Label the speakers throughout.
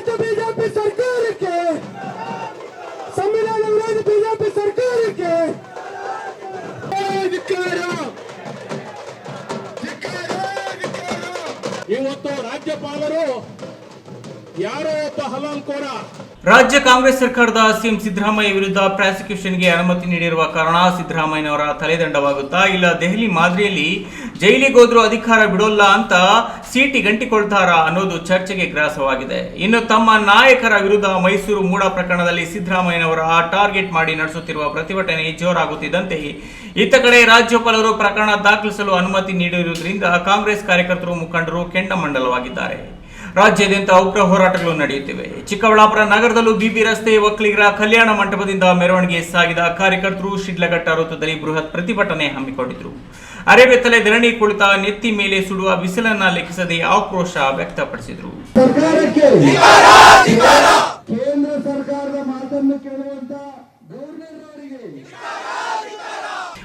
Speaker 1: ರಾಜ್ಯ ಬಿಜೆಪಿ ಸರ್ಕಾರಕ್ಕೆ ಸಂವಿಧಾನ ವಿರೋಧಿ ಬಿಜೆಪಿ ಸರ್ಕಾರಕ್ಕೆ. ಇವತ್ತು ರಾಜ್ಯಪಾಲರು
Speaker 2: ರಾಜ್ಯ ಕಾಂಗ್ರೆಸ್ ಸರ್ಕಾರದ ಸಿಎಂ ಸಿದ್ದರಾಮಯ್ಯ ವಿರುದ್ಧ ಪ್ರಾಸಿಕ್ಯೂಷನ್ಗೆ ಅನುಮತಿ ನೀಡಿರುವ ಕಾರಣ ಸಿದ್ದರಾಮಯ್ಯನವರ ತಲೆದಂಡವಾಗುತ್ತಾ ಇಲ್ಲ ದೆಹಲಿ ಮಾದರಿಯಲ್ಲಿ ಜೈಲಿಗೆ ಹೋದ್ರೂ ಅಧಿಕಾರ ಬಿಡೋಲ್ಲ ಅಂತ ಸೀಟಿ ಗಂಟಿಕೊಳ್ತಾರಾ ಅನ್ನೋದು ಚರ್ಚೆಗೆ ಗ್ರಾಸವಾಗಿದೆ. ಇನ್ನು ತಮ್ಮ ನಾಯಕರ ವಿರುದ್ಧ ಮೈಸೂರು ಮೂಡ ಪ್ರಕರಣದಲ್ಲಿ ಸಿದ್ದರಾಮಯ್ಯನವರ ಟಾರ್ಗೆಟ್ ಮಾಡಿ ನಡೆಸುತ್ತಿರುವ ಪ್ರತಿಭಟನೆ ಜೋರಾಗುತ್ತಿದ್ದಂತೆ ಇತ್ತ ಕಡೆ ರಾಜ್ಯಪಾಲರು ಪ್ರಕರಣ ದಾಖಲಿಸಲು ಅನುಮತಿ ನೀಡಿರುವುದರಿಂದ ಕಾಂಗ್ರೆಸ್ ಕಾರ್ಯಕರ್ತರು ಮುಖಂಡರು ಕೆಂಡಮಂಡಲವಾಗಿದ್ದಾರೆ. ರಾಜ್ಯಾದ್ಯಂತ ಉಗ್ರ ಹೋರಾಟಗಳು ನಡೆಯುತ್ತಿವೆ. ಚಿಕ್ಕಬಳ್ಳಾಪುರ ನಗರದಲ್ಲೂ ಬಿಬಿ ರಸ್ತೆ ಒಕ್ಕಲಿಗರ ಕಲ್ಯಾಣ ಮಂಟಪದಿಂದ ಮೆರವಣಿಗೆ ಸಾಗಿದ ಕಾರ್ಯಕರ್ತರು ಶಿಡ್ಲಘಟ್ಟ ವೃತ್ತದಲ್ಲಿ ಬೃಹತ್ ಪ್ರತಿಭಟನೆ ಹಮ್ಮಿಕೊಂಡಿದ್ರು. ಅರೆಬೆತ್ತಲೆ ಧರಣಿ ಕುಳಿತ ನೆತ್ತಿ ಮೇಲೆ ಸುಡುವ ಬಿಸಿಲನ್ನ ಲೆಕ್ಕಿಸದೆ ಆಕ್ರೋಶ ವ್ಯಕ್ತಪಡಿಸಿದರು.
Speaker 1: ಸರ್ಕಾರಕ್ಕೆ ಕೇಂದ್ರ ಸರ್ಕಾರದ ಮಾತನ್ನು ಕೇಳುವಂತ ಗವರ್ನರ್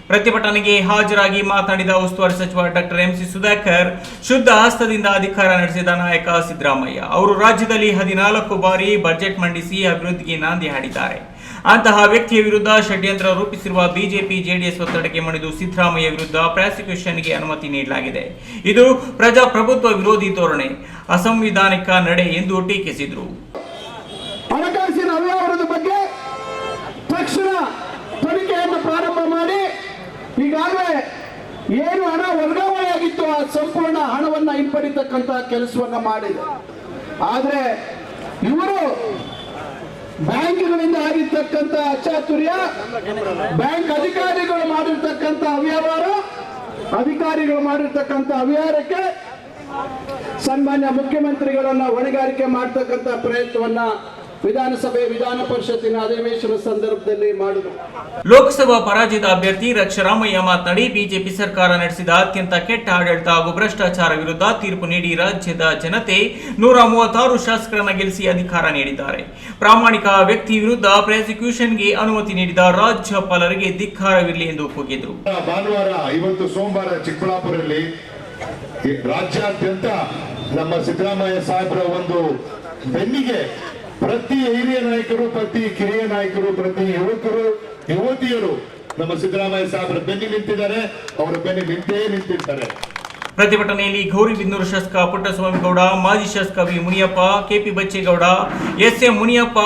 Speaker 2: ಪ್ರತಿಭಟನೆಗೆ ಹಾಜರಾಗಿ ಮಾತನಾಡಿದ ಉಸ್ತುವಾರಿ ಸಚಿವ ಡಾಕ್ಟರ್ ಎಂಸಿ ಸುಧಾಕರ್, ಶುದ್ಧ ಹಸ್ತದಿಂದ ಅಧಿಕಾರ ನಡೆಸಿದ ನಾಯಕ ಸಿದ್ದರಾಮಯ್ಯ. ಅವರು ರಾಜ್ಯದಲ್ಲಿ ಹದಿನಾಲ್ಕು ಬಾರಿ ಬಜೆಟ್ ಮಂಡಿಸಿ ಅಭಿವೃದ್ಧಿಗೆ ನಾಂದಿ ಹಾಡಿದ್ದಾರೆ. ಅಂತಹ ವ್ಯಕ್ತಿಯ ವಿರುದ್ಧ ಷಡ್ಯಂತ್ರ ರೂಪಿಸಿರುವ ಬಿಜೆಪಿ ಜೆಡಿಎಸ್ ಒತ್ತಡಕ್ಕೆ ಮಣಿದು ಸಿದ್ದರಾಮಯ್ಯ ವಿರುದ್ಧ ಪ್ರಾಸಿಕ್ಯೂಷನ್ಗೆ ಅನುಮತಿ ನೀಡಲಾಗಿದೆ. ಇದು ಪ್ರಜಾಪ್ರಭುತ್ವ ವಿರೋಧಿ ಧೋರಣೆ, ಅಸಂವಿಧಾನಿಕ ನಡೆ ಎಂದು ಟೀಕಿಸಿದರು.
Speaker 1: ಈಗಾಗಲೇ ಏನು ಹಣ ವರ್ಗಾವಣೆ ಆಗಿತ್ತು ಆ ಸಂಪೂರ್ಣ ಹಣವನ್ನ ಹಿಂಪಡಿತಕ್ಕಂತ ಕೆಲಸವನ್ನ ಮಾಡಿದೆ. ಆದ್ರೆ ಇವರು ಬ್ಯಾಂಕ್ಗಳಿಂದ ಆಗಿರ್ತಕ್ಕಂಥ ಅಚಾತುರ್ಯ, ಬ್ಯಾಂಕ್ ಅಧಿಕಾರಿಗಳು ಮಾಡಿರ್ತಕ್ಕಂಥ ಅವ್ಯವಹಾರ, ಅಧಿಕಾರಿಗಳು ಮಾಡಿರ್ತಕ್ಕಂಥ ಅವ್ಯವಹಾರಕ್ಕೆ ಸನ್ಮಾನ್ಯ ಮುಖ್ಯಮಂತ್ರಿಗಳನ್ನ ಹೊಣೆಗಾರಿಕೆ ಮಾಡ್ತಕ್ಕಂಥ ಪ್ರಯತ್ನವನ್ನ ವಿಧಾನಸಭೆ ವಿಧಾನ ಪರಿಷತ್ತಿನ ಅಧಿವೇಶನ ಸಂದರ್ಭದಲ್ಲಿ ಮಾಡಿದರು.
Speaker 2: ಲೋಕಸಭಾ ಪರಾಜಿತ ಅಭ್ಯರ್ಥಿ ರಕ್ಷರಾಮಯ್ಯ ಮಾತನಾಡಿ ಬಿಜೆಪಿ ಸರ್ಕಾರ ನಡೆಸಿದ ಅತ್ಯಂತ ಕೆಟ್ಟ ಆಡಳಿತ ಹಾಗೂ ಭ್ರಷ್ಟಾಚಾರ ವಿರುದ್ಧ ತೀರ್ಪು ನೀಡಿ ರಾಜ್ಯದ ಜನತೆ ನೂರ ಮೂವತ್ತಾರು ಶಾಸಕರನ್ನ ಗೆಲ್ಲಿಸಿ ಅಧಿಕಾರ ನೀಡಿದ್ದಾರೆ. ಪ್ರಾಮಾಣಿಕ ವ್ಯಕ್ತಿ ವಿರುದ್ಧ ಪ್ರಾಸಿಕ್ಯೂಷನ್ಗೆ ಅನುಮತಿ ನೀಡಿದ ರಾಜ್ಯಪಾಲರಿಗೆ ಧಿಕ್ಕಾರವಿರಲಿ ಎಂದು ಕೂಗಿದರು.
Speaker 3: ಭಾನುವಾರ ಇವತ್ತು ಸೋಮವಾರ ಚಿಕ್ಕಬಳ್ಳಾಪುರಲ್ಲಿ ರಾಜ್ಯಾದ್ಯಂತ ನಮ್ಮ ಸಿದ್ದರಾಮಯ್ಯ ಸಾಹೇಬರ ಒಂದು ಬೆನ್ನಿಗೆ ಪ್ರತಿ ಹಿರಿಯ ನಾಯಕರು ಪ್ರತಿ ಕಿರಿಯ ನಾಯಕರು ಪ್ರತಿ ಯುವಕರು ಯುವತಿಯರು ನಮ್ಮ ಸಿದ್ದರಾಮಯ್ಯ ಸಾಹೇಬರ ಬೆನ್ನಿ ನಿಂತಿದ್ದಾರೆ. ಅವರ ಬೆನ್ನಿ ನಿಂತೇ ನಿಂತಿದ್ದಾರೆ
Speaker 2: ಪ್ರತಿಭಟನೆಯಲ್ಲಿ ಗೌರಿಬಿದನೂರು ಶಾಸಕ ಪುಟ್ಟಸ್ವಾಮಿ ಗೌಡ ಮಾಜಿ ಶಾಸಕ V Muniyappa K P Bachegowda S M Muniyappa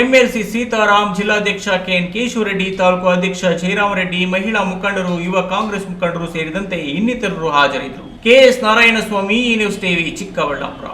Speaker 2: MLC Sitaram ಜಿಲ್ಲಾಧ್ಯಕ್ಷ ಕೆಎನ್ ಕೇಶವರೆಡ್ಡಿ ತಾಲೂಕು ಅಧ್ಯಕ್ಷ ಜಯರಾಮರೆಡ್ಡಿ ಮಹಿಳಾ ಮುಖಂಡರು ಯುವ ಕಾಂಗ್ರೆಸ್ ಮುಖಂಡರು ಸೇರಿದಂತೆ ಇನ್ನಿತರರು ಹಾಜರಿದ್ದರು. ಕೆಎಸ್ ನಾರಾಯಣಸ್ವಾಮಿ ಈ ನ್ಯೂಸ್ ಟಿವಿ ಚಿಕ್ಕಬಳ್ಳಾಪುರ.